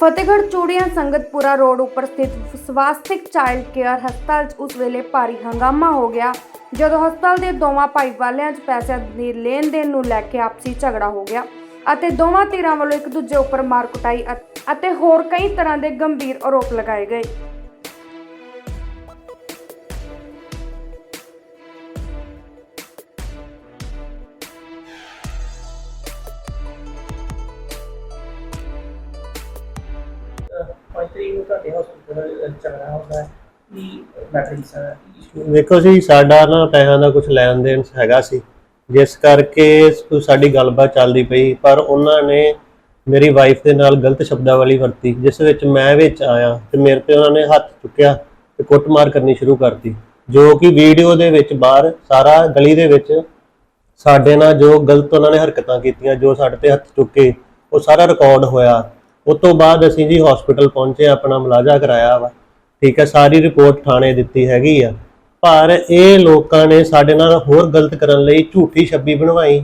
Fatehgarh Churian Sangatpura road ਉੱਪਰ ਸਥਿਤ Swastik child care ਹਸਪਤਾਲ 'ਚ ਉਸ ਵੇਲੇ ਭਾਰੀ ਹੰਗਾਮਾ ਹੋ ਗਿਆ, ਜਦੋਂ ਹਸਪਤਾਲ ਦੇ ਦੋਵਾਂ ਭਾਈਵਾਲਿਆਂ 'ਚ ਪੈਸਿਆਂ ਦੀ ਲੈਣ ਦੇਣ ਨੂੰ ਲੈ ਕੇ ਆਪਸੀ ਝਗੜਾ ਹੋ ਗਿਆ ਅਤੇ ਦੋਵਾਂ ਧਿਰਾਂ ਵੱਲੋਂ ਇੱਕ ਦੂਜੇ ਉੱਪਰ ਮਾਰ ਕੁਟਾਈ ਅਤੇ ਹੋਰ ਕਈ ਤਰ੍ਹਾਂ ਦੇ ਗੰਭੀਰ ਆਰੋਪ ਲਗਾਏ ਗਏ। ਹਸਪੀਟਲ ਚੱਲਣਾ ਹੁੰਦਾ ਹੈ, ਕੀ ਮੈਟਰ ਸਾਰਾ ਵੇਖੋ ਜੀ, ਸਾਡਾ ਨਾ ਪੈਸਿਆਂ ਦਾ ਕੁਝ ਲੈਣ ਦੇਣ ਹੈਗਾ ਸੀ। ਜਿਸ ਕਰਕੇ ਕੋਈ ਸਾਡੀ ਗੱਲਬਾਤ ਚੱਲਦੀ ਪਈ, ਪਰ ਉਹਨਾਂ ਨੇ ਮੇਰੀ ਵਾਈਫ ਦੇ ਨਾਲ ਗਲਤ ਸ਼ਬਦਾਵਲੀ ਵਰਤੀ, ਜਿਸ ਵਿੱਚ ਮੈਂ ਵਿੱਚ ਆਇਆ ਤੇ ਮੇਰੇ ਤੇ ਉਹਨਾਂ ਨੇ ਹੱਥ ਚੁੱਕਿਆ ਤੇ ਕੁੱਟਮਾਰ ਕਰਨੀ ਸ਼ੁਰੂ ਕਰਤੀ, ਜੋ ਕਿ ਵੀਡੀਓ ਦੇ ਵਿੱਚ ਬਾਹਰ ਸਾਰਾ ਗਲੀ ਦੇ ਵਿੱਚ ਸਾਡੇ ਨਾਲ ਜੋ ਗਲਤ ਉਹਨਾਂ ਨੇ ਹਰਕਤਾਂ ਕੀਤੀਆਂ, ਜੋ ਸਾਡੇ ਤੇ ਹੱਥ ਚੁੱਕੇ, ਉਹ ਸਾਰਾ ਰਿਕਾਰਡ ਹੋਇਆ। ਉਸ ਤੋਂ ਬਾਅਦ ਅਸੀਂ ਜੀ ਹਸਪੀਟਲ ਪਹੁੰਚੇ, ਆਪਣਾ ਮੁਲਾਜ਼ਾ ਕਰਾਇਆ ਵਾ। ਠੀਕ ਹੈ, ਸਾਰੀ ਰਿਪੋਰਟ ਥਾਣੇ ਦਿੱਤੀ ਹੈਗੀ ਆ। ਪਰ ਇਹ ਲੋਕਾਂ ਨੇ ਸਾਡੇ ਨਾਲ ਹੋਰ ਗਲਤ ਕਰਨ ਲਈ ਝੂਠੀ ਛੱਬੀ ਬਣਵਾਈ,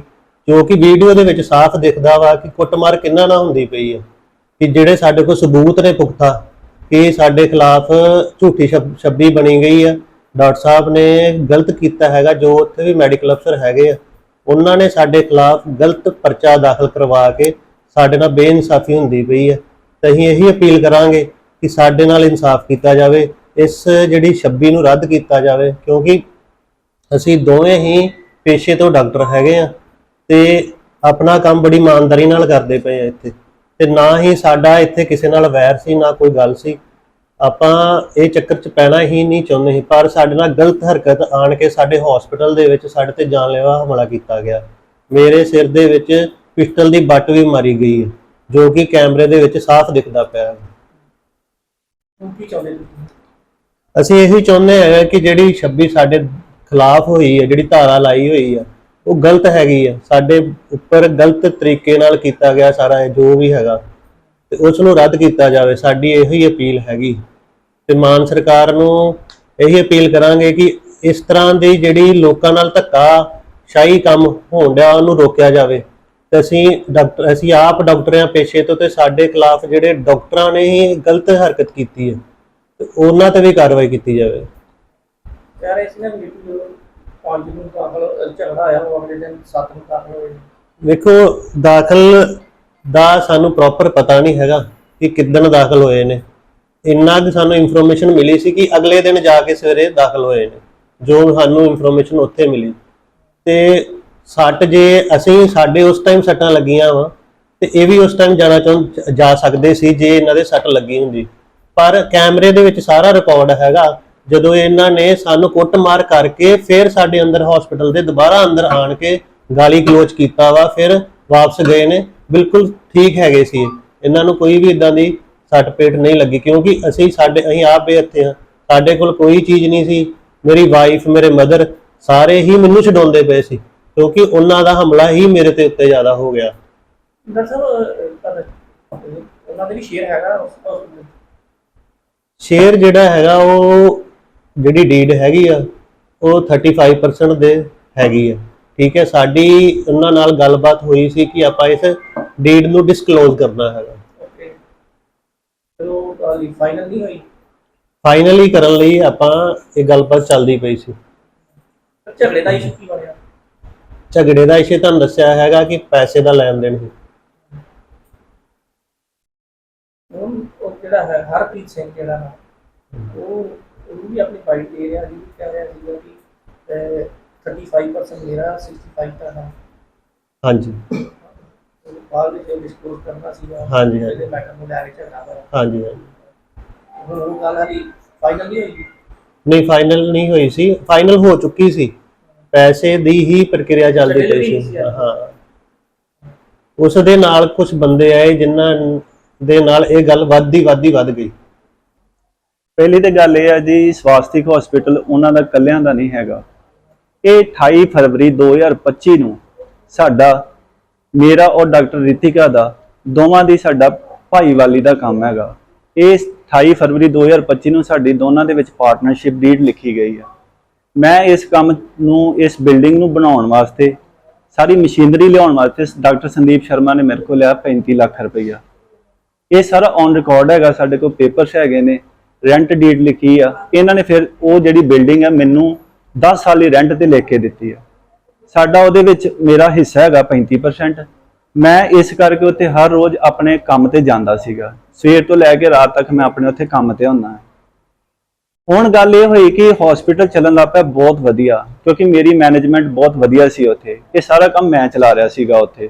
ਜੋ ਕਿ ਵੀਡੀਓ ਦੇ ਵਿੱਚ ਸਾਫ਼ ਦਿਖਦਾ ਵਾ ਕਿ ਕੁੱਟਮਾਰ ਕਿੰਨਾ ਨਾਲ ਹੁੰਦੀ ਪਈ ਆ, ਕਿ ਜਿਹੜੇ ਸਾਡੇ ਕੋਲ ਸਬੂਤ ਨੇ ਪੁਖਤਾ, ਕਿ ਸਾਡੇ ਖਿਲਾਫ ਝੂਠੀ ਛਬ- ਛੱਬੀ ਬਣੀ ਗਈ ਆ। ਡਾਕਟਰ ਸਾਹਿਬ ਨੇ ਗਲਤ ਕੀਤਾ ਹੈਗਾ, ਜੋ ਉੱਥੇ ਵੀ ਮੈਡੀਕਲ ਅਫਸਰ ਹੈਗੇ ਆ। ਉਹਨਾਂ ਨੇ ਸਾਡੇ ਖਿਲਾਫ ਗਲਤ ਪਰਚਾ ਦਾਖਲ ਕਰਵਾ ਕੇ ਸਾਡੇ ਨਾਲ ਬੇਇਨਸਾਫੀ ਹੁੰਦੀ ਪਈ ਹੈ ਤਾਂ ਅਸੀਂ ਇਹੀ ਅਪੀਲ ਕਰਾਂਗੇ ਕਿ ਸਾਡੇ ਨਾਲ ਇਨਸਾਫ ਕੀਤਾ ਜਾਵੇ, ਇਸ ਜਿਹੜੀ 26 ਨੂੰ ਰੱਦ ਕੀਤਾ ਜਾਵੇ, ਕਿਉਂਕਿ ਅਸੀਂ ਦੋਵੇਂ ਹੀ ਪੇਸ਼ੇ ਤੋਂ ਡਾਕਟਰ ਹੈਗੇ ਆ ਤੇ ਆਪਣਾ ਕੰਮ ਬੜੀ ਇਮਾਨਦਾਰੀ ਨਾਲ ਕਰਦੇ ਪਏ ਆ ਇੱਥੇ। ਤੇ ਨਾ ਹੀ ਸਾਡਾ ਇੱਥੇ ਕਿਸੇ ਨਾਲ ਵੈਰ ਸੀ, ਨਾ ਕੋਈ ਗੱਲ ਸੀ। ਆਪਾਂ ਇਹ ਚੱਕਰ 'ਚ ਪੈਣਾ ਹੀ ਨਹੀਂ ਚਾਹੁੰਦੇ ਸੀ, ਪਰ ਸਾਡੇ ਨਾਲ ਗਲਤ ਹਰਕਤ ਆਣ ਕੇ ਸਾਡੇ ਹਸਪੀਟਲ ਦੇ ਵਿੱਚ ਸਾਡੇ ਤੇ ਜਾਨਲੇਵਾ ਹਮਲਾ ਕੀਤਾ ਗਿਆ। ਮੇਰੇ ਸਿਰ ਦੇ ਵਿੱਚ ਪਿਸਟਲ ਦੀ ਬੱਟ ਵੀ ਮਾਰੀ ਗਈ ਹੈ, ਜੋ ਕਿ ਕੈਮਰੇ ਦੇ ਵਿੱਚ ਸਾਫ਼ ਦਿਖਦਾ ਪਿਆ ਹੁਣ ਕੀ ਚਾਹੁੰਦੇ ਤੁਸੀਂ? ਅਸੀਂ ਇਹੀ ਚਾਹੁੰਦੇ ਹਾਂ ਕਿ ਜਿਹੜੀ 26 ਸਾਡੇ ਖਿਲਾਫ ਹੋਈ ਹੈ, ਜਿਹੜੀ ਧਾਰਾ ਲਾਈ ਹੋਈ ਹੈ, ਉਹ ਗਲਤ ਹੈਗੀ ਹੈ। ਸਾਡੇ ਉੱਪਰ ਗਲਤ ਤਰੀਕੇ ਨਾਲ ਕੀਤਾ ਗਿਆ ਸਾਰਾ ਇਹ, ਜੋ ਵੀ ਹੈਗਾ, ਤੇ ਉਸ ਨੂੰ ਰੱਦ ਕੀਤਾ ਜਾਵੇ। ਸਾਡੀ ਇਹੀ ਅਪੀਲ ਹੈਗੀ। ਤੇ ਮਾਨ ਸਰਕਾਰ ਨੂੰ ਇਹੀ ਅਪੀਲ ਕਰਾਂਗੇ ਕਿ ਇਸ ਤਰ੍ਹਾਂ ਦੀ ਜਿਹੜੀ ਲੋਕਾਂ ਨਾਲ ਧੱਕਾ ਸ਼ਾਹੀ ਕੰਮ ਹੋਣ ਡਿਆ, ਉਹਨੂੰ ਰੋਕਿਆ ਜਾਵੇ। ਤੇ ਅਸੀਂ ਡਾਕਟਰ ਅਸੀਂ ਆਪ ਡਾਕਟਰ ਹਾਂ ਪੇਸ਼ੇ ਤੋਂ ਤੇ ਸਾਡੇ ਖਿਲਾਫ ਜਿਹੜੇ ਡਾਕਟਰਾਂ ਨੇ ਹੀ ਗਲਤ ਹਰਕਤ ਕੀਤੀ ਹੈ ਤੇ ਉਹਨਾਂ ਤੇ ਵੀ ਕਾਰਵਾਈ ਕੀਤੀ ਜਾਵੇ। ਯਾਰ ਇਸ ਨੇ ਮੀਟਿੰਗ ਪੰਜ ਨੂੰ ਦਾਖਲ ਝਗੜਾ ਆਇਆ ਉਹ ਅਗਲੇ ਦਿਨ 7 ਨੂੰ ਦਾਖਲ ਹੋਏ। ਵੇਖੋ ਦਾਖਲ ਦਾ ਸਾਨੂੰ ਪ੍ਰੋਪਰ ਪਤਾ ਨਹੀਂ ਹੈਗਾ ਕਿ ਕਿੱਦਣ ਦਾਖਲ ਹੋਏ ਨੇ। ਇੰਨਾ ਕਿ ਸਾਨੂੰ ਇਨਫੋਰਮੇਸ਼ਨ ਮਿਲੀ ਸੀ ਕਿ ਅਗਲੇ ਦਿਨ ਜਾ ਕੇ ਸਵੇਰੇ ਦਾਖਲ ਹੋਏ ਨੇ ਜੋ ਸਾਨੂੰ ਇਨਫੋਰਮੇਸ਼ਨ ਉੱਥੇ ਮਿਲੀ। ਤੇ ਸੱਟ ਜੇ ਅਸੀਂ ਸਾਡੇ ਉਸ ਟਾਈਮ ਸੱਟਾਂ ਲੱਗੀਆਂ ਵਾ, ਤੇ ਇਹ ਵੀ ਉਸ ਟਾਈਮ ਜਾਣਾ ਚਾਹੁੰ, ਜਾ ਸਕਦੇ ਸੀ ਜੇ ਇਹਨਾਂ ਦੇ ਸੱਟ ਲੱਗੀ ਹੁੰਦੀ। ਪਰ ਕੈਮਰੇ ਦੇ ਵਿੱਚ ਸਾਰਾ ਰਿਕਾਰਡ ਹੈਗਾ। ਜਦੋਂ ਇਹਨਾਂ ਨੇ ਸਾਨੂੰ ਕੁੱਟਮਾਰ ਕਰਕੇ ਫਿਰ ਸਾਡੇ ਅੰਦਰ ਹਸਪੀਟਲ ਦੇ ਦੁਬਾਰਾ ਅੰਦਰ ਆਣ ਕੇ ਗਾਲੀ ਗਲੋਚ ਕੀਤਾ ਵਾ, ਫਿਰ ਵਾਪਸ ਗਏ ਨੇ। ਬਿਲਕੁਲ ਠੀਕ ਹੈਗੇ ਸੀ। ਇਹਨਾਂ ਨੂੰ ਕੋਈ ਵੀ ਇਦਾਂ ਦੀ ਸੱਟ ਪੇਟ ਨਹੀਂ ਲੱਗੀ, ਕਿਉਂਕਿ ਅਸੀਂ ਸਾਡੇ, ਅਸੀਂ ਆਪ ਬੇਹੱਥੇ ਹਾਂ। ਸਾਡੇ ਕੋਲ ਕੋਈ ਚੀਜ਼ ਨਹੀਂ ਸੀ। ਮੇਰੀ ਵਾਈਫ ਮੇਰੇ ਮਦਰ ਸਾਰੇ ਹੀ ਮੈਨੂੰ ਛਡਾਉਂਦੇ ਪਏ ਸੀ। ਕਿਉਂਕਿ ਉਹਨਾਂ ਦਾ ਹਮਲਾ ਹੀ ਮੇਰੇ ਤੇ ਉੱਤੇ ਜ਼ਿਆਦਾ ਹੋ ਗਿਆ। ਉਹਨਾਂ ਦੇ ਵੀ ਸ਼ੇਅਰ ਹੈਗਾ ਉਸ hospital ਵਿੱਚ? ਸ਼ੇਅਰ ਜਿਹੜਾ ਹੈਗਾ ਉਹ ਜਿਹੜੀ ਡੀਡ ਹੈਗੀ ਆ ਉਹ 35% ਦੇ ਹੈਗੀ ਆ। ਠੀਕ ਹੈ ਸਾਡੀ ਉਹਨਾਂ ਨਾਲ ਗੱਲਬਾਤ ਹੋਈ ਸੀ ਕਿ ਆਪਾਂ ਇਸ ਡੀਡ ਨੂੰ ਡਿਸਕਲੋਜ਼ ਕਰਨਾ ਹੈਗਾ। ਓਕੇ। ਚਲੋ ਤੁਹਾਡੀ ਫਾਈਨਲ ਨਹੀਂ ਹੋਈ? ਫਾਈਨਲੀ ਕਰਨ ਲਈ ਆਪਾਂ ਇਹ ਗੱਲਬਾਤ ਚੱਲਦੀ ਪਈ ਸੀ। ਝਗੜੇ ਦਾ ਇਸ਼ੂ ਕੀ ਬਣਿਆ? ਝਗੜੇ ਦਾ ਇਸ਼ੂ ਤੁਹਾਨੂੰ ਦੱਸਿਆ ਹੈਗਾ ਕਿ ਪੈਸੇ ਦਾ ਲੈਣ ਦੇਣ ਸੀ? ਹੁਣ ਉਹ ਜਿਹੜਾ ਹੈ? ਹਰਪ੍ਰੀਤ ਸਿੰਘ ਜਿਹੜਾ ਹੈ। ਉਹ ਉਹ ਵੀ ਆਪਣੀ ਫਾਈਲ ਦੇ ਰਿਹਾ ਜੀ ਕਹਿ ਰਿਹਾ ਸੀਗਾ ਕਿ ਅਹ, 35% ਮੇਰਾ 65 ਤਾਂ ਹੈ। ਹਾਂਜੀ। ਉਹ ਬਾਅਦ ਵਿੱਚ ਡਿਸਕਲੋਜ਼ ਕਰਨਾ ਸੀਗਾ। ਹਾਂਜੀ, ਹਾਂਜੀ। ਇਹਦੇ ਮੈਟਰ ਨੂੰ ਲੈ ਕੇ ਝਗੜਾ ਹੋਇਆ। ਹਾਂਜੀ ਹਾਂਜੀ। ਹੁਣ ਉਹ ਗੱਲ ਹੈ ਫਾਈਨਲ ਨਹੀਂ ਹੋਈ? ਨਹੀਂ ਫਾਈਨਲ ਨਹੀਂ ਹੋਈ ਸੀ। ਫਾਈਨਲ ਹੋ ਚੁੱਕੀ ਸੀ। ਪੈਸੇ ਦੀ ਹੀ ਪ੍ਰਕਿਰਿਆ ਚੱਲਦੀ ਚੱਲ ਪਈ ਰਹੀ ਸੀ। ਹਾਂ। ਉਸ ਦੇ ਨਾਲ ਕੁਝ ਬੰਦੇ ਆਏ ਜਿਨ੍ਹਾਂ ਦੇ ਨਾਲ ਇਹ ਗੱਲ ਵੱਧਦੀ ਵੱਧਦੀ ਵੱਧ ਗਈ। ਪਹਿਲੀ ਤੇ ਗੱਲ ਇਹ ਹੈ ਜੀ ਸਵਾਸਥਿਕ ਹਸਪੀਟਲ ਉਹਨਾਂ ਦਾ ਕੱਲਿਆਂ ਦਾ ਨਹੀਂ ਹੈਗਾ। ਇਹ 28 ਫਰਵਰੀ 2025 ਨੂੰ ਸਾਡਾ ਮੇਰਾ ਔਰ ਡਾਕਟਰ ਰਿਤਿਕਾ ਦਾ ਦੋਵਾਂ ਦੀ ਸਾਡਾ ਭਾਈਵਾਲੀ ਦਾ ਕੰਮ ਹੈਗਾ। ਇਹ 28 ਫਰਵਰੀ 2025 ਨੂੰ ਸਾਡੀ ਦੋਨਾਂ ਦੇ ਵਿੱਚ ਪਾਰਟਨਰਸ਼ਿਪ ਡੀਡ ਲਿਖੀ ਗਈ ਹੈ ਮੈਂ ਇਸ ਕੰਮ ਨੂੰ, ਇਸ ਬਿਲਡਿੰਗ ਨੂੰ ਬਣਾਉਣ ਵਾਸਤੇ, ਸਾਰੀ ਮਸ਼ੀਨਰੀ ਲਿਆਉਣ ਵਾਸਤੇ ਡਾਕਟਰ ਸੰਦੀਪ ਸ਼ਰਮਾ ਨੇ ਮੇਰੇ ਕੋਲ ਲਿਆ 35 ਲੱਖ ਰੁਪਈਆ। ਇਹ ਸਾਰਾ ਔਨ ਰਿਕਾਰਡ ਹੈਗਾ, ਸਾਡੇ ਕੋਲ ਪੇਪਰਸ ਹੈਗੇ ਨੇ ਰੈਂਟ ਡੀਡ ਲਿਖੀ ਆ। ਇਹਨਾਂ ਨੇ ਫਿਰ ਉਹ ਜਿਹੜੀ ਬਿਲਡਿੰਗ ਆ, ਮੈਨੂੰ 10 ਸਾਲ ਲਈ ਰੈਂਟ ਤੇ ਲੈ ਕੇ ਦਿੱਤੀ ਆ। ਸਾਡਾ ਉਹਦੇ ਵਿੱਚ ਮੇਰਾ ਹਿੱਸਾ ਹੈਗਾ 35% ਮੈਂ ਇਸ ਕਰਕੇ ਉੱਥੇ ਹਰ ਰੋਜ਼ ਆਪਣੇ ਕੰਮ ਤੇ ਜਾਂਦਾ ਸੀਗਾ। ਸਵੇਰ ਤੋਂ ਲੈ ਕੇ ਰਾਤ ਤੱਕ ਮੈਂ ਆਪਣੇ ਉੱਥੇ ਕੰਮ ਤੇ ਹੁੰਦਾ। ਹੁਣ ਗੱਲ ਇਹ ਹੋਈ ਕਿ ਹਸਪੀਟਲ ਚੱਲਣ ਲੱਗ ਪਿਆ ਬਹੁਤ ਵਧੀਆ, ਕਿਉਂਕਿ ਮੇਰੀ ਮੈਨੇਜਮੈਂਟ ਬਹੁਤ ਵਧੀਆ ਸੀ ਉੱਥੇ। ਇਹ ਸਾਰਾ ਕੰਮ ਮੈਂ ਚਲਾ ਰਿਹਾ ਸੀਗਾ ਉੱਥੇ।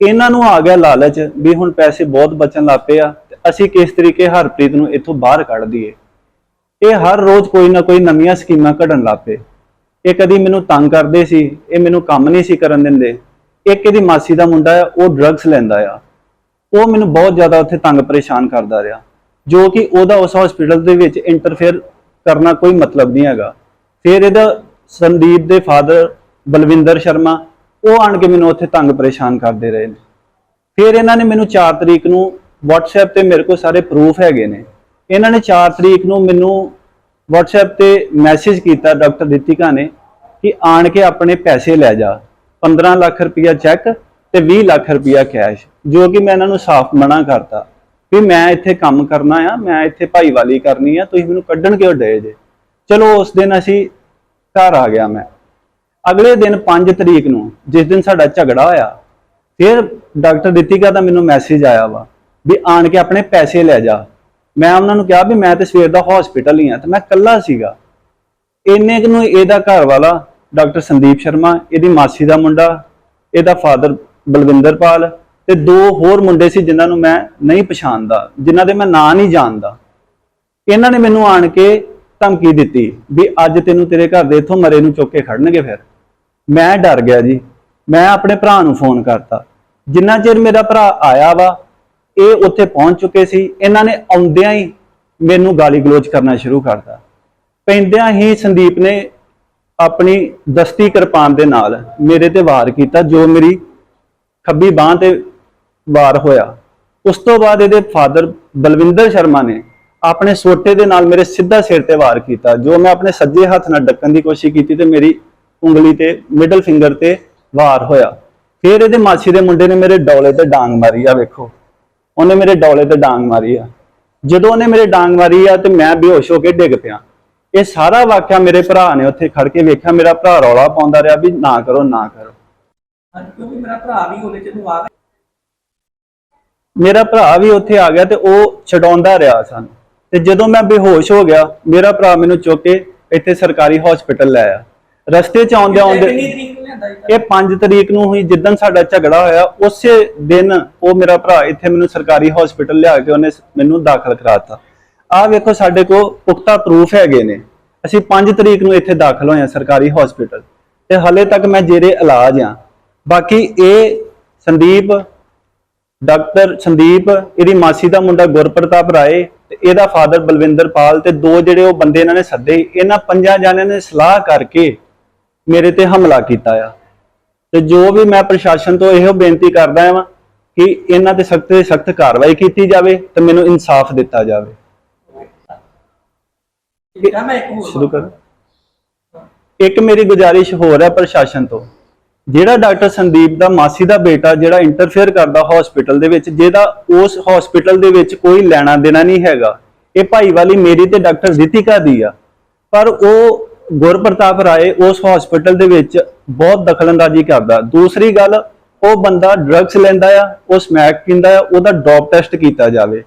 ਇਹਨਾਂ ਨੂੰ ਆ ਗਿਆ ਲਾਲਚ ਵੀ ਹੁਣ ਪੈਸੇ ਬਹੁਤ ਬਚਣ ਲੱਗ ਪਏ ਆ ਤੇ ਅਸੀਂ ਕਿਸ ਤਰੀਕੇ ਹਰਪ੍ਰੀਤ ਨੂੰ ਇੱਥੋਂ ਬਾਹਰ ਕੱਢ ਦਈਏ। ਇਹ ਹਰ ਰੋਜ਼ ਕੋਈ ਨਾ ਕੋਈ ਨਵੀਆਂ ਸਕੀਮਾਂ ਕੱਢਣ ਲੱਗ ਪਏ। ਇਹ ਕਦੀ ਮੈਨੂੰ ਤੰਗ ਕਰਦੇ ਸੀ, ਇਹ ਮੈਨੂੰ ਕੰਮ ਨਹੀਂ ਸੀ ਕਰਨ ਦਿੰਦੇ। ਇੱਕ ਇਹਦੀ ਮਾਸੀ ਦਾ ਮੁੰਡਾ ਆ, ਉਹ ਡਰੱਗਸ ਲੈਂਦਾ ਆ। ਉਹ ਮੈਨੂੰ ਬਹੁਤ ਜ਼ਿਆਦਾ ਉੱਥੇ ਤੰਗ ਪਰੇਸ਼ਾਨ ਕਰਦਾ ਰਿਹਾ। ਜੋ ਕਿ ਉਹਦਾ ਉਸ ਹਸਪੀਟਲ ਦੇ ਵਿੱਚ ਇੰਟਰਫੇਅਰ ਕਰਨਾ ਕੋਈ ਮਤਲਬ ਨਹੀਂ ਹੈਗਾ। ਫਿਰ ਇਹਦਾ ਸੰਦੀਪ ਦੇ ਫਾਦਰ ਬਲਵਿੰਦਰ ਸ਼ਰਮਾ, ਉਹ ਆਣ ਕੇ ਮੈਨੂੰ ਉੱਥੇ ਤੰਗ ਪਰੇਸ਼ਾਨ ਕਰਦੇ ਰਹੇ ਨੇ। ਫਿਰ ਇਹਨਾਂ ਨੇ ਮੈਨੂੰ 4 ਤਰੀਕ ਨੂੰ WhatsApp ਤੇ ਮੇਰੇ ਕੋਲ ਸਾਰੇ ਪ੍ਰੂਫ ਹੈਗੇ ਨੇ। ਇਹਨਾਂ ਨੇ 4 ਤਰੀਕ ਨੂੰ ਮੈਨੂੰ WhatsApp ਤੇ ਮੈਸੇਜ ਕੀਤਾ ਡਾਕਟਰ ਰਿਤਿਕਾ ਨੇ ਕਿ ਆਣ ਕੇ ਆਪਣੇ ਪੈਸੇ ਲੈ ਜਾ। 15 ਲੱਖ ਰੁਪਇਆ ਚੈੱਕ ਤੇ 20 ਲੱਖ ਰੁਪਇਆ ਕੈਸ਼ ਜੋ ਕਿ ਮੈਂ ਇਹਨਾਂ ਨੂੰ ਸਾਫ਼ ਮਨਾ ਕਰਤਾ। ਵੀ ਮੈਂ ਇੱਥੇ ਕੰਮ ਕਰਨਾ ਆ, ਮੈਂ ਇੱਥੇ ਭਾਈਵਾਲੀ ਕਰਨੀ ਆ, ਤੁਸੀਂ ਮੈਨੂੰ ਕੱਢਣ ਕਿਉਂ ਡਏ ਜੇ? ਚਲੋ ਉਸ ਦਿਨ ਅਸੀਂ ਘਰ ਆ ਗਿਆ ਮੈਂ। ਅਗਲੇ ਦਿਨ 5 ਤਰੀਕ ਨੂੰ ਜਿਸ ਦਿਨ ਸਾਡਾ ਝਗੜਾ ਹੋਇਆ, ਫਿਰ ਡਾਕਟਰ ਰਿਤਿਕਾ ਦਾ ਮੈਨੂੰ ਮੈਸੇਜ ਆਇਆ ਵਾ ਵੀ ਆਣ ਕੇ ਆਪਣੇ ਪੈਸੇ ਲੈ ਜਾ। ਮੈਂ ਉਹਨਾਂ ਨੂੰ ਕਿਹਾ ਵੀ ਮੈਂ ਤੇ ਸਵੇਰ ਦਾ ਹਸਪੀਟਲ ਹੀ ਆ ਤੇ ਮੈਂ ਇਕੱਲਾ ਸੀਗਾ। ਇੰਨੇ ਕੁ ਨੂੰ ਇਹਦਾ ਘਰ ਵਾਲਾ ਡਾਕਟਰ ਸੰਦੀਪ ਸ਼ਰਮਾ, ਇਹਦੀ ਮਾਸੀ ਦਾ ਮੁੰਡਾ, ਇਹਦਾ ਫਾਦਰ ਬਲਵਿੰਦਰ ਪਾਲ ਤੇ ਦੋ ਹੋਰ ਮੁੰਡੇ ਸੀ ਜਿਨ੍ਹਾਂ ਨੂੰ ਮੈਂ ਨਹੀਂ ਪਛਾਣਦਾ, ਜਿਨ੍ਹਾਂ ਦੇ ਮੈਂ ਨਾਂ ਨਹੀਂ ਜਾਣਦਾ। ਇਹਨਾਂ ਨੇ ਮੈਨੂੰ ਆਣ ਕੇ ਧਮਕੀ ਦਿੱਤੀ ਵੀ ਅੱਜ ਤੈਨੂੰ ਤੇਰੇ ਘਰ ਦੇ ਇੱਥੋਂ ਮਰੇ ਨੂੰ ਚੁੱਕ ਕੇ ਖੜਨਗੇ ਫਿਰ। ਮੈਂ ਡਰ ਗਿਆ ਜੀ। ਮੈਂ ਆਪਣੇ ਭਰਾ ਨੂੰ ਫੋਨ ਕਰਤਾ। ਜਿੰਨਾ ਚਿਰ ਮੇਰਾ ਭਰਾ ਆਇਆ ਵਾ, ਇਹ ਉੱਥੇ ਪਹੁੰਚ ਚੁੱਕੇ ਸੀ। ਇਹਨਾਂ ਨੇ ਆਉਂਦਿਆਂ ਹੀ ਮੈਨੂੰ ਗਾਲੀ ਗਲੋਚ ਕਰਨਾ ਸ਼ੁਰੂ ਕਰਤਾ। ਪੈਂਦਿਆਂ ਹੀ ਸੰਦੀਪ ਨੇ ਆਪਣੀ ਦਸਤੀ ਕਿਰਪਾਨ ਦੇ ਨਾਲ ਮੇਰੇ ਤੇ ਵਾਰ ਕੀਤਾ, ਜੋ ਮੇਰੀ ਖੱਬੀ ਬਾਹ ਤੇ ਵਾਰ ਹੋਇਆ। ਉਸ ਤੋਂ ਬਾਅਦ ਇਹਦੇ ਫਾਦਰ ਬਲਵਿੰਦਰ ਸ਼ਰਮਾ ਨੇ ਆਪਣੇ ਸੋਟੇ ਦੇ ਨਾਲ ਮੇਰੇ ਸਿੱਧਾ ਸਿਰ ਤੇ ਵਾਰ ਕੀਤਾ, ਜੋ ਮੈਂ ਆਪਣੇ ਸੱਜੇ ਹੱਥ ਨਾਲ ਡੱਕਣ ਦੀ ਕੋਸ਼ਿਸ਼ ਕੀਤੀ ਤੇ ਮੇਰੀ ਉਂਗਲੀ ਤੇ ਮਿਡਲ ਫਿੰਗਰ ਤੇ ਵਾਰ ਹੋਇਆ। ਫਿਰ ਇਹਦੇ ਮਾਸੀ ਦੇ ਮੁੰਡੇ ਨੇ ਮੇਰੇ ਡੌਲੇ ਤੇ ਡਾਂਗ ਮਾਰੀ ਆ ਵੇਖੋ। ਉਹਨੇ ਮੇਰੇ ਡੌਲੇ ਤੇ ਡਾਂਗ ਮਾਰੀ ਆ। ਜਦੋਂ ਉਹਨੇ ਮੇਰੇ ਡਾਂਗ ਮਾਰੀ ਆ ਤੇ ਮੈਂ ਬੇਹੋਸ਼ ਹੋ ਕੇ ਡਿੱਗ ਪਿਆ। ਇਹ ਸਾਰਾ ਵਾਕਿਆ ਮੇਰੇ ਭਰਾ ਨੇ ਉੱਥੇ ਖੜ ਕੇ ਵੇਖਿਆ, ਮੇਰਾ ਭਰਾ ਰੌਲਾ ਪਾਉਂਦਾ ਰਿਹਾ ਵੀ ਨਾ ਕਰੋ ਨਾ ਕਰੋ। ਕਿਉਂਕਿ ਮੇਰਾ ਭਰਾ ਵੀ ਉਹਦੇ ਚ ਆ ਮੇਰਾ ਭਰਾ ਵੀ ਉੱਥੇ ਆ ਗਿਆ ਤੇ ਉਹ ਛਡਾਉਂਦਾ ਰਿਹਾ ਸਾਨੂੰ। ਤੇ ਜਦੋਂ ਮੈਂ ਬੇਹੋਸ਼ ਹੋ ਗਿਆ ਮੇਰਾ ਭਰਾ ਮੈਨੂੰ ਚੁੱਕ ਕੇ ਇੱਥੇ ਸਰਕਾਰੀ ਹਸਪੀਟਲ ਲੈ ਆਇਆ। ਰਸਤੇ 'ਚ ਆਉਂਦੇ ਆਉਂਦੇ ਇਹ 5 ਤਰੀਕ ਨੂੰ ਹੋਈ ਜਿੱਦਣ ਸਾਡਾ ਝਗੜਾ ਹੋਇਆ ਉਸੇ ਦਿਨ ਉਹ ਮੇਰਾ ਭਰਾ ਇੱਥੇ ਮੈਨੂੰ ਸਰਕਾਰੀ ਹਸਪੀਟਲ ਲਿਆ ਕੇ ਉਹਨੇ ਮੈਨੂੰ ਦਾਖਲ ਕਰਾਤਾ। ਆਹ ਵੇਖੋ ਸਾਡੇ ਕੋਲ ਪੁਖਤਾ ਪ੍ਰੂਫ ਹੈਗੇ ਨੇ। ਅਸੀਂ 5 ਤਰੀਕ ਨੂੰ ਇੱਥੇ ਦਾਖਲ ਹੋਏ ਹਾਂ ਸਰਕਾਰੀ ਹਸਪੀਟਲ ਤੇ ਹਲੇ ਤੱਕ ਮੈਂ ਜੇਰੇ ਇਲਾਜ ਆ ਬਾਕੀ ਇਹ ਸੰਦੀਪ ਡਾਕਟਰ ਸੰਦੀਪ ਇਹਦੀ ਮਾਸੀ ਦਾ ਮੁੰਡਾ ਗੁਰਪ੍ਰਤਾਪ ਰਾਏ ਤੇ ਇਹਦਾ ਫਾਦਰ ਬਲਵਿੰਦਰ ਪਾਲ ਤੇ ਦੋ ਜਿਹੜੇ ਉਹ ਬੰਦੇ ਇਹਨਾਂ ਨੇ ਸੱਦੇ ਇਹਨਾਂ ਪੰਜਾਂ ਜਾਣਿਆਂ ਨੇ ਸਲਾਹ ਕਰਕੇ ਮੇਰੇ ਤੇ ਹਮਲਾ ਕੀਤਾ ਆ। ਤੇ ਜੋ ਵੀ ਮੈਂ ਪ੍ਰਸ਼ਾਸਨ ਤੋਂ ਇਹੋ ਬੇਨਤੀ ਕਰਦਾ ਹਾਂ ਕਿ ਇਹਨਾਂ ਤੇ ਸਖਤ ਤੇ ਸਖਤ ਕਾਰਵਾਈ ਕੀਤੀ ਜਾਵੇ ਤੇ ਮੈਨੂੰ ਇਨਸਾਫ ਦਿੱਤਾ ਜਾਵੇ। ਆ ਸ਼ੁਰੂ ਕਰ। ਇੱਕ ਮੇਰੀ ਗੁਜ਼ਾਰਿਸ਼ ਹੋਰ ਹੈ ਪ੍ਰਸ਼ਾਸਨ ਤੋਂ। ਜਿਹੜਾ ਡਾਕਟਰ ਸੰਦੀਪ ਦਾ ਮਾਸੀ ਦਾ ਬੇਟਾ ਜਿਹੜਾ ਇੰਟਰਫੇਅਰ ਕਰਦਾ ਹਸਪੀਟਲ ਦੇ ਵਿੱਚ, ਜਿਹਦਾ ਉਸ ਹਸਪੀਟਲ ਦੇ ਵਿੱਚ ਕੋਈ ਲੈਣਾ ਦੇਣਾ ਨਹੀਂ ਹੈਗਾ, ਇਹ ਭਾਈਵਾਲੀ ਮੇਰੀ ਤੇ ਡਾਕਟਰ ਰਿਤਿਕਾ ਦੀ ਆ। ਪਰ ਉਹ ਗੁਰਪ੍ਰਤਾਪ ਰਾਏ ਉਸ ਹਸਪੀਟਲ ਦੇ ਵਿੱਚ ਬਹੁਤ ਦਖਲਅੰਦਾਜ਼ੀ ਕਰਦਾ। ਦੂਸਰੀ ਗੱਲ, ਉਹ ਬੰਦਾ ਡਰੱਗਸ ਲੈਂਦਾ ਆ, ਉਹ ਸਮੈਕ ਪੀਂਦਾ ਆ, ਉਹਦਾ ਡੋਪ ਟੈਸਟ ਕੀਤਾ ਜਾਵੇ।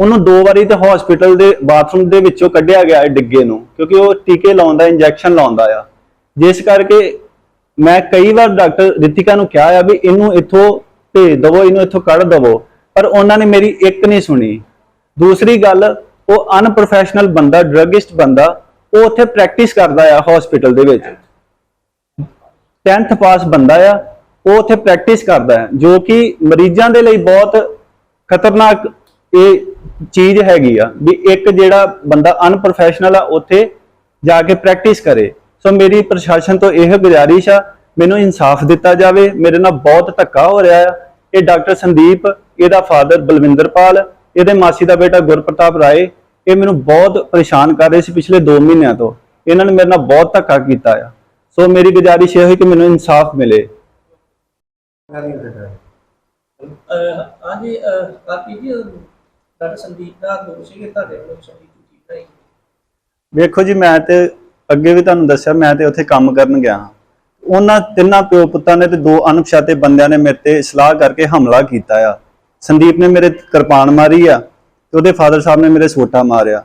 ਉਹਨੂੰ ਦੋ ਵਾਰੀ ਤੇ ਹਸਪੀਟਲ ਦੇ ਬਾਥਰੂਮ ਦੇ ਵਿੱਚੋਂ ਕੱਢਿਆ ਗਿਆ ਹੈ ਡਿੱਗੇ ਨੂੰ, ਕਿਉਂਕਿ ਉਹ ਟੀਕੇ ਲਾਉਂਦਾ ਇੰਜੈਕਸ਼ਨ ਲਾਉਂਦਾ ਆ। ਜਿਸ ਕਰਕੇ ਮੈਂ ਕਈ ਵਾਰ ਡਾਕਟਰ ਰਿਤਿਕਾ ਨੂੰ ਕਿਹਾ ਆ ਵੀ ਇਹਨੂੰ ਇੱਥੋਂ ਭੇਜ ਦਵੋ, ਇਹਨੂੰ ਇੱਥੋਂ ਕੱਢ ਦਵੋ, ਪਰ ਉਹਨਾਂ ਨੇ ਮੇਰੀ ਇੱਕ ਨਹੀਂ ਸੁਣੀ। ਦੂਸਰੀ ਗੱਲ, ਉਹ ਅਨਪ੍ਰੋਫੈਸ਼ਨਲ ਬੰਦਾ ਡਰੱਗਿਸਟ ਬੰਦਾ, ਉਹ ਉੱਥੇ ਪ੍ਰੈਕਟਿਸ ਕਰਦਾ ਆ ਹਸਪੀਟਲ ਦੇ ਵਿੱਚ। 10th ਪਾਸ ਬੰਦਾ ਆ, ਉਹ ਉੱਥੇ ਪ੍ਰੈਕਟਿਸ ਕਰਦਾ ਹੈ, ਜੋ ਕਿ ਮਰੀਜ਼ਾਂ ਦੇ ਲਈ ਬਹੁਤ ਖਤਰਨਾਕ ਇਹ ਚੀਜ਼ ਹੈਗੀ ਆ, ਵੀ ਇੱਕ ਜਿਹੜਾ ਬੰਦਾ ਅਨਪ੍ਰੋਫੈਸ਼ਨਲ ਆ, ਉੱਥੇ ਜਾ ਕੇ ਪ੍ਰੈਕਟਿਸ ਕਰੇ। ਸੋ ਮੇਰੀ ਪ੍ਰਸ਼ਾਸਨ ਤੋਂ ਇਹ ਗੁਜ਼ਾਰਿਸ਼ ਆ ਮੈਨੂੰ ਇਨਸਾਫ ਦਿੱਤਾ ਜਾਵੇ ਮੇਰੇ ਨਾਲ ਬਹੁਤ ਧੱਕਾ ਹੋ ਰਿਹਾ ਆ। ਇਹ ਡਾਕਟਰ ਸੰਦੀਪ ਇਹਦਾ ਫਾਦਰ ਬਲਵਿੰਦਰ ਪਾਲ ਇਹਦੇ ਮਾਸੀ ਦਾ ਬੇਟਾ ਗੁਰਪ੍ਰਤਾਪ ਰਾਏ ਇਹ ਮੈਨੂੰ ਬਹੁਤ ਪਰੇਸ਼ਾਨ ਕਰ ਰਹੇ ਸੀ ਪਿਛਲੇ 2 ਮਹੀਨਿਆਂ ਤੋਂ। ਇਹਨਾਂ ਨੇ ਮੇਰੇ ਨਾਲ ਬਹੁਤ ਧੱਕਾ ਕੀਤਾ ਆ। ਸੋ ਮੇਰੀ ਗੁਜ਼ਾਰਿਸ਼ ਇਹ ਹੈ ਕਿ ਮੈਨੂੰ ਇਨਸਾਫ ਮਿਲੇ। ਹਾਂਜੀ ਅਹ ਆਪੀ ਜੀ ਡਾਕਟਰ ਸੰਦੀਪ ਦਾ ਦੋਸ਼ ਸੀ ਕਿ ਤੁਹਾਡੇ ਵੱਲੋਂ ਸੰਦੀਪ ਝੂਠੀ ਬਣਾਈ। ਵੇਖੋ ਜੀ ਮੈਂ ਤੇ ਅੱਗੇ ਵੀ ਤੁਹਾਨੂੰ ਦੱਸਿਆ, ਮੈਂ ਤੇ ਉੱਥੇ ਕੰਮ ਕਰਨ ਗਿਆ ਹਾਂ। ਉਹਨਾਂ ਤਿੰਨਾਂ ਪਿਓ ਪੁੱਤਾਂ ਨੇ ਤੇ ਦੋ ਅਣਪਛਾਤੇ ਬੰਦਿਆਂ ਨੇ ਮੇਰੇ ਤੇ ਸਲਾਹ ਕਰਕੇ ਹਮਲਾ ਕੀਤਾ ਆ। ਸੰਦੀਪ ਨੇ ਮੇਰੇ ਕਿਰਪਾਨ ਮਾਰੀ ਆ ਤੇ ਉਹਦੇ ਫਾਦਰ ਸਾਹਿਬ ਨੇ ਮੇਰੇ ਸੋਟਾ ਮਾਰਿਆ।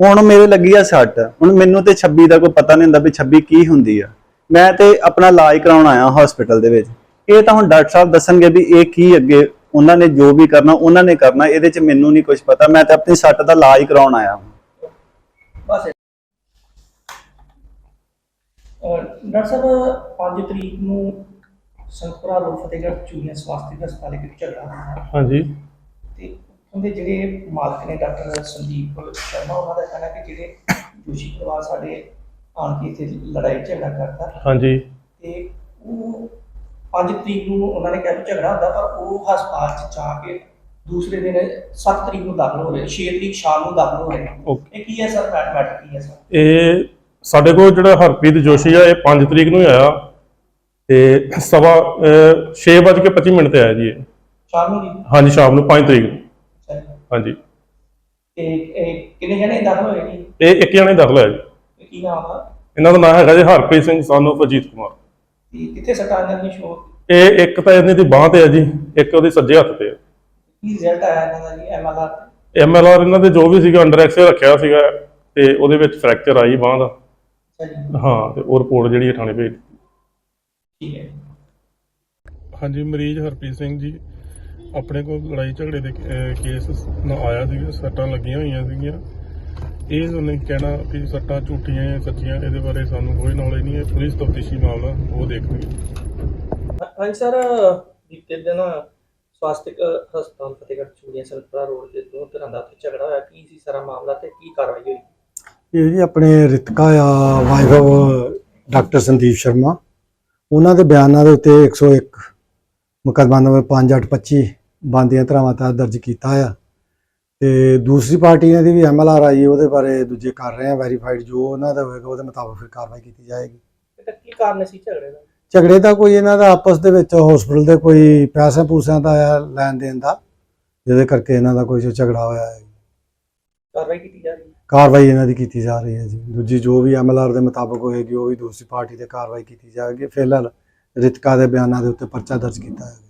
ਹੁਣ ਮੇਰੇ ਲੱਗੀ ਆ ਸੱਟ। ਹੁਣ ਮੈਨੂੰ ਤੇ 26 ਦਾ ਕੋਈ ਪਤਾ ਨਹੀਂ ਹੁੰਦਾ ਵੀ 26 ਕੀ ਹੁੰਦੀ ਆ। ਮੈਂ ਤੇ ਆਪਣਾ ਇਲਾਜ ਕਰਾਉਣ ਆਇਆ ਹਸਪੀਟਲ ਦੇ ਵਿੱਚ। ਇਹ ਤਾਂ ਹੁਣ ਡਾਕਟਰ ਸਾਹਿਬ ਦੱਸਣਗੇ ਵੀ ਇਹ ਕੀ ਅੱਗੇ ਉਹਨਾਂ ਨੇ ਜੋ ਵੀ ਕਰਨਾ, ਉਹਨਾਂ ਨੇ ਕਰਨਾ, ਇਹਦੇ 'ਚ ਮੈਨੂੰ ਨਹੀਂ ਕੁਝ ਪਤਾ। ਮੈਂ ਤੇ ਆਪਣੀ ਸੱਟ ਦਾ ਇਲਾਜ ਕਰਾਉਣ ਆਇਆ ਹਾਂ। ਬਸ ਡਾਕਟਰ ਸਾਹਿਬ 5 ਤਰੀਕ ਨੂੰ ਸੰਤਪੁਰਾ ਰੋਡ ਫਤਿਹਗੜ੍ਹ ਚੂੜੀਆਂ ਸਵਾਸਥਿਕ ਹਸਪਤਾਲ ਵਿੱਚ ਝਗੜਾ ਹੋਇਆ ਹਾਂਜੀ। ਤੇ ਉਹਦੇ ਜਿਹੜੇ ਮਾਲਕ ਨੇ ਡਾਕਟਰ ਸੰਦੀਪ ਸ਼ਰਮਾ ਉਹਨਾਂ ਦਾ ਕਹਿਣਾ ਕਿ ਜਿਹੜੇ ਦੋਸ਼ੀ ਪਰਿਵਾਰ ਸਾਡੇ ਆਣ ਕੇ ਇੱਥੇ ਲੜਾਈ ਝਗੜਾ ਕਰਦਾ ਹਾਂਜੀ। ਤੇ ਉਹ 5 ਤਰੀਕ ਨੂੰ ਉਹਨਾਂ ਨੇ ਕਿਹਾ ਵੀ ਝਗੜਾ ਹੁੰਦਾ ਪਰ ਉਹ ਹਸਪਤਾਲ 'ਚ ਜਾ ਕੇ ਦੂਸਰੇ ਦਿਨ 7 ਤਰੀਕ ਨੂੰ ਦਾਖਲ ਹੋ ਰਹੇ 6 ਤਰੀਕ ਸ਼ਾਮ ਨੂੰ ਦਾਖਲ ਹੋ ਰਹੇ। ਇਹ ਕੀ ਹੈ ਸਰ? ਮੈਟਰ ਕੀ ਹੈ ਸਰ? ਇਹ ਸਾਡੇ ਕੋਲ ਜਿਹੜਾ ਹਰਪ੍ਰੀਤ ਜੋਸ਼ੀ ਆ ਇਹ 5 ਤਰੀਕ ਨੂੰ ਆਇਆ ਤੇ ਸਵਾ 6:25 ਮਿੰਟ ਤੇ ਆਇਆ ਜੀ ਇਹ। ਸ਼ਾਮ ਨੂੰ ਜੀ? ਹਾਂਜੀ ਸ਼ਾਮ ਨੂੰ 5 ਤਰੀਕ ਨੂੰ। ਹਾਂਜੀ। ਤੇ ਇਹ ਕਿੰਨੇ ਜਣੇ ਦਾਖਲ ਹੋਏ ਜੀ? ਇਹ ਇੱਕ ਜਣੇ ਦਾਖਲ ਹੋਇਆ ਜੀ। ਤੇ ਕੀ ਨਾਮ ਆ? ਇਹਨਾਂ ਦਾ ਨਾਮ ਹੈਗਾ ਜੀ ਹਰਪ੍ਰੀਤ ਸਿੰਘ of ਅਜੀਤ ਕੁਮਾਰ। ਤੇ ਕਿੱਥੇ ਸੱਟਾਂ ਇਹਨਾਂ ਦੀ ਸ਼ੋਅ? ਇਹ ਇੱਕ ਤਾਂ ਇਹਦੀ ਬਾਹ ਤੇ ਆ ਜੀ ਇੱਕ ਉਹਦੇ ਸੱਜੇ ਹੱਥ ਤੇ ਕੀ ਰਿਜ਼ਲਟ ਆਇਆ ਇਹਨਾਂ ਦਾ ਜੀ ਐਮਐਲਆਰ ਐਮਐਲਆਰ ਇਹਨਾਂ ਦੇ ਜੋ ਵੀ ਸੀਗਾ ਅੰਡਰ ਐਕਸੇ ਰੱਖਿਆ ਸੀਗਾ ਤੇ ਉਹਦੇ ਵਿੱਚ ਫ੍ਰੈਕਚਰ ਆਈ ਬਾਹ ਦਾ। ਹਾਂ ਤੇ ਉਹ ਰਿਪੋਰਟ ਜਿਹੜੀ ਹੈ ਥਾਣੇ ਭੇਜ ਦਿੱਤੀ। ਠੀਕ ਹੈ। ਹਾਂਜੀ ਮਰੀਜ਼ ਹਰਪ੍ਰੀਤ ਸਿੰਘ ਜੀ ਆਪਣੇ ਕੋਲ ਲੜਾਈ ਝਗੜੇ ਦੇ ਕੇਸ ਨਾਲ ਆਇਆ ਸੀਗਾ ਸੱਟਾਂ ਲੱਗੀਆਂ ਹੋਈਆਂ ਸੀਗੀਆਂ। ਇਹ ਉਹਨੇ ਕਹਿਣਾ ਕਿ ਸੱਟਾਂ ਝੂਠੀਆਂ ਜਾਂ ਸੱਚੀਆਂ ਇਹਦੇ ਬਾਰੇ ਸਾਨੂੰ ਕੋਈ ਨੌਲੇਜ ਨਹੀਂ ਹੈ। ਪੁਲਿਸ ਤਫਤੀਸ਼ੀ ਮਾਮਲਾ ਉਹ ਦੇਖਦੀ ਹੈ। ਹਾਂਜੀ ਸਰ ਬੀਤੇ ਦਿਨ ਸਵਾਸਥਿਕ ਹਸਪਤਾਲ ਫਤਿਹਗੜ੍ਹ ਚੂੜੀਆਂ ਸੰਤਰਾ ਰੋਡ ਦੇ ਦੋ ਤਰ੍ਹਾਂ ਦਾ ਉੱਥੇ ਝਗੜਾ ਹੋਇਆ। ਕੀ ਸੀ ਸਾਰਾ ਮਾਮਲਾ ਤੇ ਕੀ ਕਾਰਵਾਈ ਹੋਈ? ਇਹ ਜੀ ਆਪਣੇ ਰਿਤਕਾ ਆ ਵਾਈਫ ਡਾਕਟਰ ਸੰਦੀਪ ਸ਼ਰਮਾ। ਉਹਨਾਂ ਦੇ ਬਿਆਨਾਂ ਦੇ ਉੱਤੇ 101 ਮੁਕੱਦਮਾ ਨੰਬਰ 5825 ਬੰਦੀਆਂ ਧਰਾਵਾਂ ਤਹਿਤ ਦਰਜ ਕੀਤਾ ਆ। ਤੇ ਦੂਸਰੀ ਪਾਰਟੀ ਨੇ ਦੀ ਵੀ ਐਮਐਲਆਰ ਆਈ ਉਹਦੇ ਬਾਰੇ ਦੂਜੇ ਕਰ ਰਹੇ ਆ ਵੈਰੀਫਾਈਡ ਜੋ ਉਹਨਾਂ ਦਾ ਹੋਏਗਾ ਉਹਦੇ ਮੁਤਾਬਕ ਫਿਰ ਕਾਰਵਾਈ ਕੀਤੀ ਜਾਏਗੀ। ਕੀ ਕਾਰਨ ਸੀ ਝਗੜੇ ਦਾ? ਝਗੜੇ ਦਾ ਕੋਈ ਇਹਨਾਂ ਦਾ ਆਪਸ ਦੇ ਵਿੱਚ ਹਸਪੀਟਲ ਦੇ ਕੋਈ ਪੈਸੇ ਪੂਸਿਆਂ ਦਾ ਆ ਲੈਣ ਦੇਣ ਦਾ ਜਿਹਦੇ ਕਰਕੇ ਇਹਨਾਂ ਦਾ ਕੋਈ ਝਗੜਾ ਹੋਇਆ ਹੈ। ਕਾਰਵਾਈ ਕੀਤੀ ਜਾ ਰਹੀ ਹੈ। ਕਾਰਵਾਈ ਇਹਨਾਂ ਦੀ ਕੀਤੀ ਜਾ ਰਹੀ ਹੈ ਜੀ। ਦੂਜੀ, ਜੋ ਵੀ ਐਮਐਲਆਰ ਦੇ ਮੁਤਾਬਕ ਹੋਏਗੀ, ਉਹ ਵੀ ਦੂਸਰੀ ਪਾਰਟੀ ਤੇ ਕਾਰਵਾਈ ਕੀਤੀ ਜਾਵੇਗੀ ਫਿਲਹਾਲ ਰਿਤਕਾ ਦੇ ਬਿਆਨਾਂ ਦੇ ਉੱਤੇ ਪਰਚਾ ਦਰਜ ਕੀਤਾ ਹੈ।